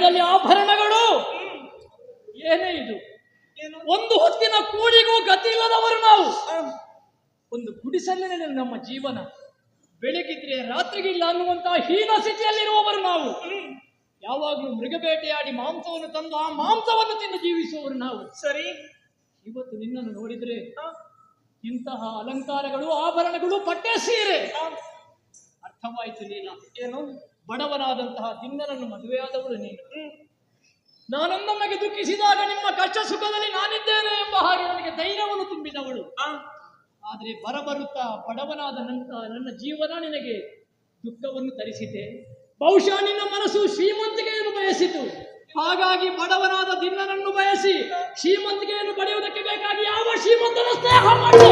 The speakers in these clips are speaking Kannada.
ದೇಹದಲ್ಲಿ ಆಭರಣಗಳು. ಏನೇ ಇದು? ಏನು? ಒಂದು ಹೊತ್ತಿನ ಕೂಡಿಗೂ ಗತಿ ಇಲ್ಲದವರು ನಾವು. ಒಂದು ಗುಡಿಸಲಿನಲ್ಲಿ ನಮ್ಮ ಜೀವನ. ಬೆಳಗಿದ್ರೆ ರಾತ್ರಿಗಿಲ್ಲ ಅನ್ನುವಂತಹ ಹೀನ ಸ್ಥಿತಿಯಲ್ಲಿರುವವರು ನಾವು. ಯಾವಾಗಲೂ ಮೃಗಬೇಟೆಯಾಡಿ ಮಾಂಸವನ್ನು ತಂದು ಆ ಮಾಂಸವನ್ನು ತಿಂದು ಜೀವಿಸುವವರು ನಾವು. ಸರಿ. ಇವತ್ತು ನಿನ್ನನ್ನು ನೋಡಿದ್ರೆ ಇಂತಹ ಅಲಂಕಾರಗಳು ಆಭರಣಗಳು ಪಟ್ಟೆ ಸೀರೆ. ಅರ್ಥವಾಯಿತು ನೀನ. ಏನು? ಬಡವನಾದಂತಹ ದಿನ್ನನನ್ನು ಮದುವೆಯಾದವಳು ನೀನು. ನಾನೊಂದೊಮ್ಮೆಗೆ ದುಃಖಿಸಿದಾಗ ನಿಮ್ಮ ಕಷ್ಟ ಸುಖದಲ್ಲಿ ನಾನಿದ್ದೇನೆ ಎಂಬ ಹಾಗೆ ನನಗೆ ಧೈರ್ಯವನ್ನು ತುಂಬಿದವಳು. ಆದರೆ ಬರಬರುತ್ತಾ ಬಡವನಾದ ನಂತರ ನನ್ನ ಜೀವನ ನಿನಗೆ ದುಃಖವನ್ನು ತರಿಸಿದೆ. ಬಹುಶಃ ನಿನ್ನ ಮನಸ್ಸು ಶ್ರೀಮಂತಿಕೆಯನ್ನು ಬಯಸಿತು. ಹಾಗಾಗಿ ಬಡವನಾದ ದಿನ್ನನನ್ನು ಬಯಸಿ ಶ್ರೀಮಂತಿಕೆಯನ್ನು ಪಡೆಯುವುದಕ್ಕೆ ಬೇಕಾಗಿ ಯಾವ ಶ್ರೀಮಂತನ ಸ್ನೇಹ ಮಾಡಿದೆ?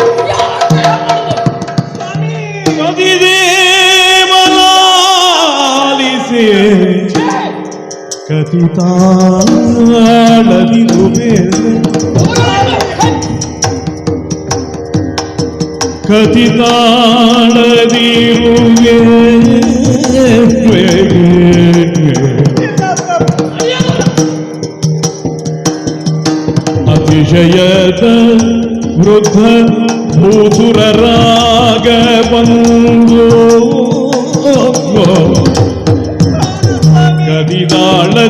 കതിതാളവിലുമേന്ന് കതിതാളവിലുമേ അതിശയത വൃദ്ധ ഭൂതുരരാഗ പങ്കോ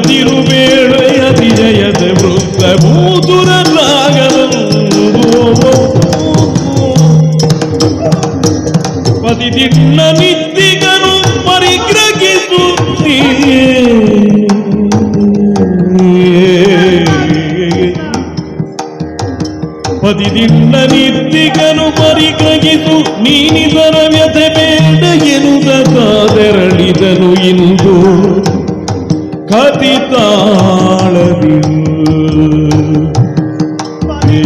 തിരുവേഴയതിജയത് വൃത്തഭൂതുരനാഗതം പതിതിണ്ണ നിത്തികനു പരിഗ്രഹിച്ചു പതിതിണ്ണ നിത്തികനു പരിഗ്രഹിച്ചു നീനിതന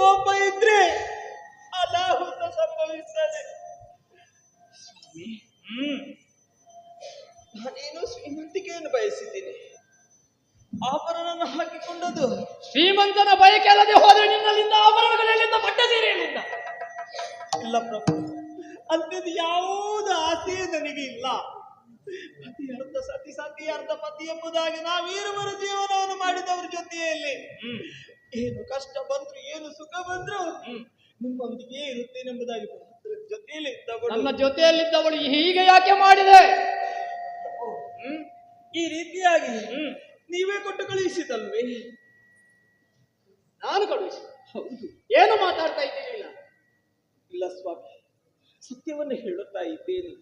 ಕೋಪ ಇದ್ರೆ ಅನಾಹುತ ಸಂಭವಿಸ್ತದೆ. ಹ್ಮ್. ನಾನೇನು ಶ್ರೀಮಂತಿಕೆಯನ್ನು ಬಯಸಿದ್ದೀನಿ. ಆಭರಣವನ್ನು ಹಾಕಿಕೊಂಡದ್ದು ಶ್ರೀಮಂತನ ಬಯಕೆ ಅಲ್ಲದೆ ಹೋದ್ರೆ ನಿನ್ನಲ್ಲಿಂದ ಆಭರಣಗಳು ಎಲ್ಲಿಂದ ಬಟ್ಟೆ ಸೀರೆಯಲ್ಲಿಂದ ಇಲ್ಲ ಪ್ರಭು ಅಂಥದ್ದು ಯಾವುದು ಆಸೆಯೇ ನನಗೆ ಇಲ್ಲ. ಪತಿ ಅರ್ಧ ಸತಿ ಸತಿ ಅರ್ಧ ಪತಿ ಎಂಬುದಾಗಿ ನಾವೀರುವರ ಜೀವನವನ್ನು ಮಾಡಿದವರ ಜೊತೆಯಲ್ಲಿ. ಏನು ಕಷ್ಟ ಬಂದ್ರು ಏನು ಸುಖ ಬಂದ್ರು ನಿಮ್ಮೊಂದಿಗೆ ಇರುತ್ತೇನೆಂಬುದಾಗಿ ಜೊತೆಯಲ್ಲಿ ಇದ್ದವಳು. ನನ್ನ ಜೊತೆಯಲ್ಲಿದ್ದವಳು ಹೀಗೆ ಯಾಕೆ ಮಾಡಿದೆ? ಈ ರೀತಿಯಾಗಿ ನೀವೇ ಕೊಟ್ಟು ಕಳುಹಿಸಿದಲ್ವೇ? ನಾನು ಕಳುಹಿಸಿ ಹೌದು. ಏನು ಮಾತಾಡ್ತಾ ಇದ್ದೀನಿ ಇಲ್ಲ? ಸ್ವಾಮಿ ಸತ್ಯವನ್ನು ಹೇಳುತ್ತಾ ಇದ್ದೇನೆ.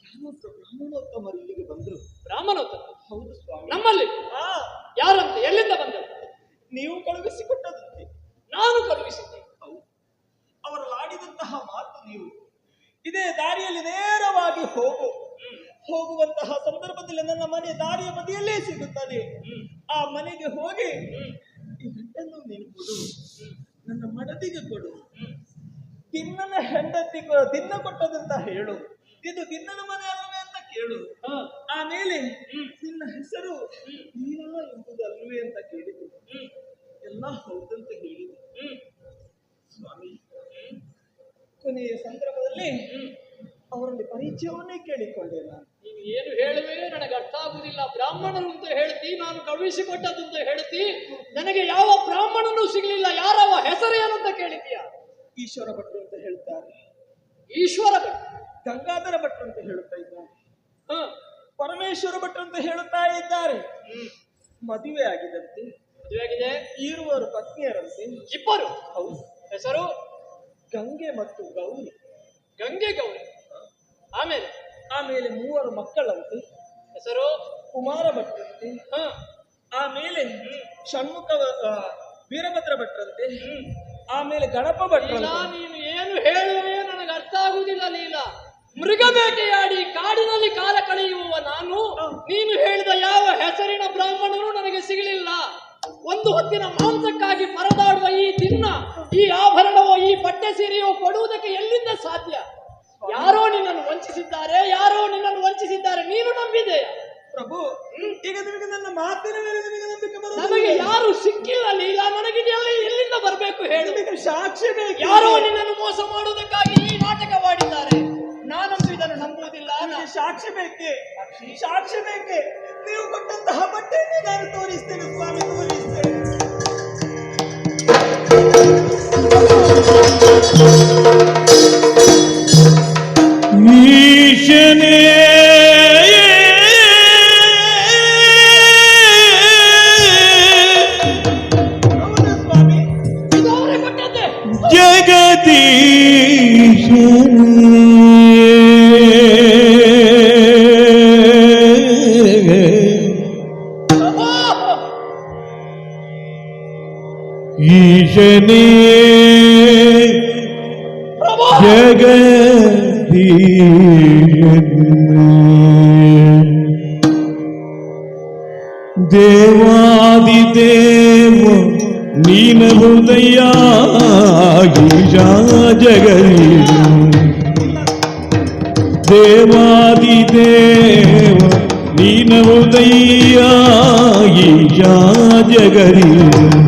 ಬ್ರಾಹ್ಮಣೋತ್ತಮರು ಇಲ್ಲಿಗೆ ಬಂದರು. ಬ್ರಾಹ್ಮಣೋತ್ತಮ ಹೌದು ಸ್ವಾಮಿ. ನಮ್ಮಲ್ಲಿ? ಯಾರಂತೆ? ಎಲ್ಲಿಂದ ಬಂದರು ನೀವು ಕಳುಹಿಸಿಕೊಟ್ಟದಂತೆ ನಾನು ಕಳುಹಿಸಿದ್ದೆ. ಅವರು ಆಡಿದಂತಹ ಮಾತು ನೀವು. ಇದೇ ದಾರಿಯಲ್ಲಿ ನೇರವಾಗಿ ಹೋಗು. ಹೋಗುವಂತಹ ಸಂದರ್ಭದಲ್ಲಿ ನನ್ನ ಮನೆ ದಾರಿಯ ಬದಿಯಲ್ಲೇ ಸಿಗುತ್ತದೆ. ಆ ಮನೆಗೆ ಹೋಗಿ ಗಂಟನ್ನು ನೀನು ಕೊಡು. ನನ್ನ ಮಡದಿಗೆ ಕೊಡು. ತಿನ್ನನ ಹೆಂಡತಿ ತಿನ್ನ ಕೊಟ್ಟದಂತ ಹೇಳು. ಇದು ತಿನ್ನನ ಮನೆ ಅಲ್ಲವೇ ಅಂತ ಕೇಳು. ಆಮೇಲೆ ನಿನ್ನ ಹೆಸರು ನೀನಾ ಎಂಬುದಲ್ವೇ ಅಂತ ಕೇಳಿದ್ರು ಎಲ್ಲ ಹೌದಂತ ಹೇಳಿದೆ ಸ್ವಾಮಿ ಕೊನೆಯ ಸಂದರ್ಭದಲ್ಲಿ ಅವರಲ್ಲಿ ಪರಿಚಯವನ್ನೇ ಕೇಳಿಕೊಂಡೆ ನಾನು. ನೀನು ಏನು ಹೇಳುವೆ? ನನಗೆ ಅರ್ಥ ಆಗುವುದಿಲ್ಲ. ಬ್ರಾಹ್ಮಣರು ಅಂತ ಹೇಳ್ತಿ ನಾನು ಕಳುಹಿಸಿಕೊಟ್ಟದ್ದು ಅಂತ ಹೇಳ್ತಿ. ನನಗೆ ಯಾವ ಬ್ರಾಹ್ಮಣನೂ ಸಿಗಲಿಲ್ಲ. ಯಾರವ ಹೆಸರು ಏನು ಅಂತ ಕೇಳಿದೀಯ ಈಶ್ವರ ಭಟ್ರು ಅಂತ ಹೇಳ್ತಾರೆ. ಈಶ್ವರ ಭಟ್. ಗಂಗಾಧರ ಭಟ್ರು ಅಂತ ಹೇಳುತ್ತಾ ಇದ್ದಾರೆ. ಹ. ಪರಮೇಶ್ವರ ಭಟ್ರು ಅಂತ ಹೇಳುತ್ತಾ ಇದ್ದಾರೆ. ಮದುವೆ ಆಗಿದಂತೆ ಮದುವೆಯಾಗಿದೆ. ಈರುವರು ಪತ್ನಿಯರಂತೆ. ಇಬ್ಬರು. ಹೌದು. ಹೆಸರು? ಗಂಗೆ ಮತ್ತು ಗೌರಿ. ಗಂಗೆ ಗೌರಿ. ಆಮೇಲೆ? ಆಮೇಲೆ ಮೂವರು ಮಕ್ಕಳಂತೆ. ಹೆಸರು? ಕುಮಾರ ಭಟ್ರಂತೆ. ಹ, ಆಮೇಲೆ ಷಣ್ಮುಖ ವೀರಭದ್ರ ಭಟ್ರಂತೆ. ಆಮೇಲೆ ಗಣಪ ಭಟ್ರಂತೆ. ಲೀಲಾ ನೀನು ಏನು ಹೇಳುವೆ ನನಗೆ ಅರ್ಥ ಆಗುವುದಿಲ್ಲ ಲೀಲಾ. ಮೃಗ ಬೇಟೆಯಾಡಿ ಕಾಡಿನಲ್ಲಿ ಕಾಲ ಕಳೆಯುವ ನಾನು ನೀನು ಹೇಳಿದ ಯಾವ ಹೆಸರಿನ ಬ್ರಾಹ್ಮಣರು ನನಗೆ ಸಿಗಲಿಲ್ಲ. ಒಂದು ಹೊತ್ತಿನ ಮಾಂಸಕ್ಕಾಗಿ ಪರದಾಡುವ ಈ ದಿನ ಈ ಆಭರಣವೋ ಈ ಸಾಕ್ಷಿ ಬೇಕೆ ಸಾಕ್ಷಿ ಬೇಕೆ ನೀವು ಕೊಟ್ಟಂತಹ ಬಟ್ಟೆಯನ್ನೇ ನಾನು ತೋರಿಸ್ತೇನೆ ಸ್ವಾಮಿ ತೋರಿಸ್ತೇನೆ ಈಶನೇ ಹೌದು शनि जगदीश देवादि देव नीन हृदया गीजा जगदीश देवादि देव नीन हृदया गीजा जगदीश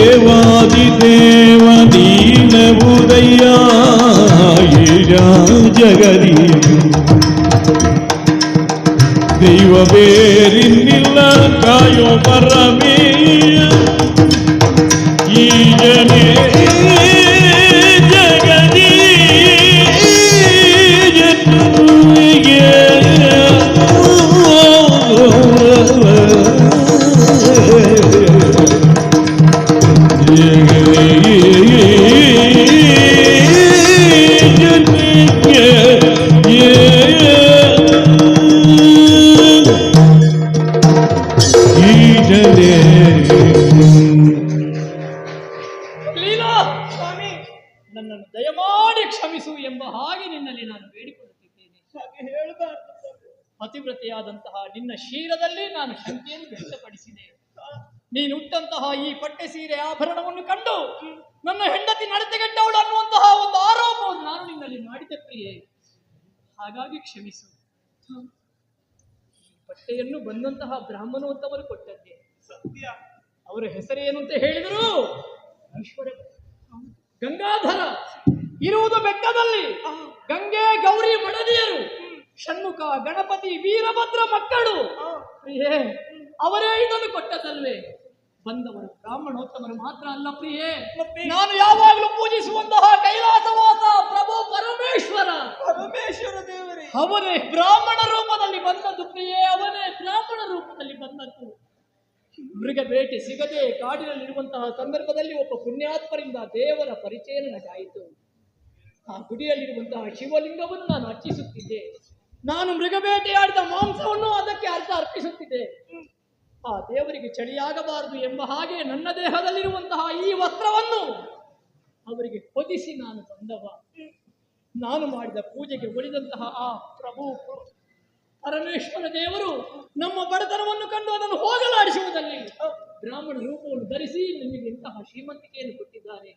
ദേവാദി ദേവദീന ഉദയായിരാജഗതിയും ദൈവപേരിന്നില്ല കായോ പറമേ ഈ ജനേ ಲೀಲಾ ಸ್ವಾಮಿ ನನ್ನನ್ನು ದಯಮಾಡಿ ಕ್ಷಮಿಸು ಎಂಬ ಹಾಗೆ ನಿನ್ನಲ್ಲಿ ನಾನು ಬೇಡಿಕೊಳ್ಳುತ್ತಿದ್ದೇನೆ. ಹಾಗೆ ಹೇಳ್ಬಾರ್ದು. ಪತಿವ್ರತೆಯಾದಂತಹ ನಿನ್ನ ಶೀಲದಲ್ಲಿ ನಾನು ಶಂಕೆಯನ್ನು ವ್ಯಕ್ತಪಡಿಸಿದೆ. ನೀನು ಉಟ್ಟಂತಹ ಈ ಪಟ್ಟೆ ಸೀರೆ ಆಭರಣವನ್ನು ಕಂಡು ನನ್ನ ಹೆಂಡತಿ ನಡತೆಗೆಟ್ಟವಳು ಅನ್ನುವಂತಹ ಒಂದು ಆರೋಪವನ್ನು ನಾನು ನಿನ್ನಲ್ಲಿ ಮಾಡಿದೆ ಪ್ರಿಯೆ. ಹಾಗಾಗಿ ಕ್ಷಮಿಸು. ಈ ಬಟ್ಟೆಯನ್ನು ಬಂದಂತಹ ಬ್ರಾಹ್ಮಣವಂತವರು ಕೊಟ್ಟದ್ದೇ. ಸತ್ಯ. ಅವರ ಹೆಸರೇನು ಅಂತ ಹೇಳಿದರು ಗಂಗಾಧರ ಇರುವುದು ಬೆಟ್ಟದಲ್ಲಿ. ಗಂಗೆ ಗೌರಿ ಮಡದಿಯರು. ಷಣ್ಮುಖ ಗಣಪತಿ ವೀರಭದ್ರ ಮಕ್ಕಳು. ಪ್ರಿಯೇ ಅವರೇ ಇದನ್ನು ಕೊಟ್ಟದಲ್ವೇ ಬಂದವರು ಬ್ರಾಹ್ಮಣೋತ್ತಮರು ಮಾತ್ರ ಅಲ್ಲ ಪ್ರಿಯೇ? ನಾನು ಯಾವಾಗಲೂ ಪೂಜಿಸುವಂತಹ ಕೈಲಾಸವಾಸ ಪ್ರಭು ಪರಮೇಶ್ವರ. ಪರಮೇಶ್ವರ ದೇವರೇ. ಅವನೇ ಬ್ರಾಹ್ಮಣ ರೂಪದಲ್ಲಿ ಬಂದದ್ದು ಪ್ರಿಯೇ ಅವನೇ ಬ್ರಾಹ್ಮಣ ರೂಪದಲ್ಲಿ ಬಂದದ್ದು. ಮೃಗ ಬೇಟೆ ಸಿಗದೆ ಕಾಡಿನಲ್ಲಿರುವಂತಹ ಸಂದರ್ಭದಲ್ಲಿ ಒಬ್ಬ ಪುಣ್ಯಾತ್ಮರಿಂದ ದೇವರ ಪರಿಚಯ ನನಗಾಯಿತು. ಆ ಗುಡಿಯಲ್ಲಿರುವಂತಹ ಶಿವಲಿಂಗವನ್ನು ನಾನು ಅರ್ಚಿಸುತ್ತಿದ್ದೆ. ನಾನು ಮೃಗ ಬೇಟೆಯಾಡಿದ ಮಾಂಸವನ್ನು ಅದಕ್ಕೆ ಅರ್ಥ ಅರ್ಪಿಸುತ್ತಿದ್ದೆ. ಆ ದೇವರಿಗೆ ಚಳಿಯಾಗಬಾರದು ಎಂಬ ಹಾಗೆ ನನ್ನ ದೇಹದಲ್ಲಿರುವಂತಹ ಈ ವಸ್ತ್ರವನ್ನು ಅವರಿಗೆ ಹೊದಿಸಿ ನಾನು ಬಂದವ ನಾನು ಮಾಡಿದ ಪೂಜೆಗೆ ಉಳಿದಂತಹ ಆ ಪ್ರಭು ಪರಮೇಶ್ವರ ದೇವರು ನಮ್ಮ ಬಡತನವನ್ನು ಕಂಡು ಅದನ್ನು ಹೋಗಲಾಡಿಸುವುದಲ್ಲಿ ಬ್ರಾಹ್ಮಣ ರೂಪವನ್ನು ಧರಿಸಿ ನಿಮಗೆ ಇಂತಹ ಶ್ರೀಮಂತಿಕೆಯನ್ನು ಕೊಟ್ಟಿದ್ದಾರೆ.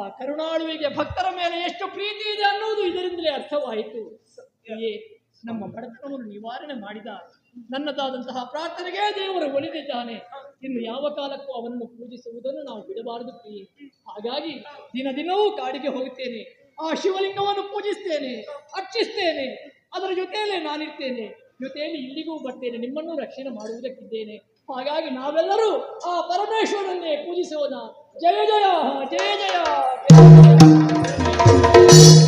ಆ ಕರುಣಾಳುವಿಗೆ ಭಕ್ತರ ಮೇಲೆ ಎಷ್ಟು ಪ್ರೀತಿ ಇದೆ ಅನ್ನುವುದು ಇದರಿಂದಲೇ ಅರ್ಥವಾಯಿತು. ನಮ್ಮ ಬಡತನವನ್ನು ನಿವಾರಣೆ ಮಾಡಿದ ನನ್ನದಾದಂತಹ ಪ್ರಾರ್ಥನೆಗೆ ದೇವರು ಒಲಿದಿದ್ದಾನೆ. ಇನ್ನು ಯಾವ ಕಾಲಕ್ಕೂ ಅವನನ್ನು ಪೂಜಿಸುವುದನ್ನು ನಾವು ಬಿಡಬಾರದು ಪ್ರಿಯೆ. ಹಾಗಾಗಿ ದಿನ ದಿನವೂ ಕಾಡಿಗೆ ಹೋಗುತ್ತೇನೆ. ಆ ಶಿವಲಿಂಗವನ್ನು ಪೂಜಿಸ್ತೇನೆ, ಅರ್ಚಿಸ್ತೇನೆ. ಅದರ ಜೊತೆಯಲ್ಲೇ ನಾನಿರ್ತೇನೆ. ಜೊತೆಯಲ್ಲಿ ಇಲ್ಲಿಗೂ ಬರ್ತೇನೆ. ನಿಮ್ಮನ್ನು ರಕ್ಷಣೆ ಮಾಡುವುದಕ್ಕಿದ್ದೇನೆ. ಹಾಗಾಗಿ ನಾವೆಲ್ಲರೂ ಆ ಪರಮೇಶ್ವರನ್ನೇ ಪೂಜಿಸೋಣ. ಜಯ ಜಯ ಜಯ ಜಯ ಜಯ.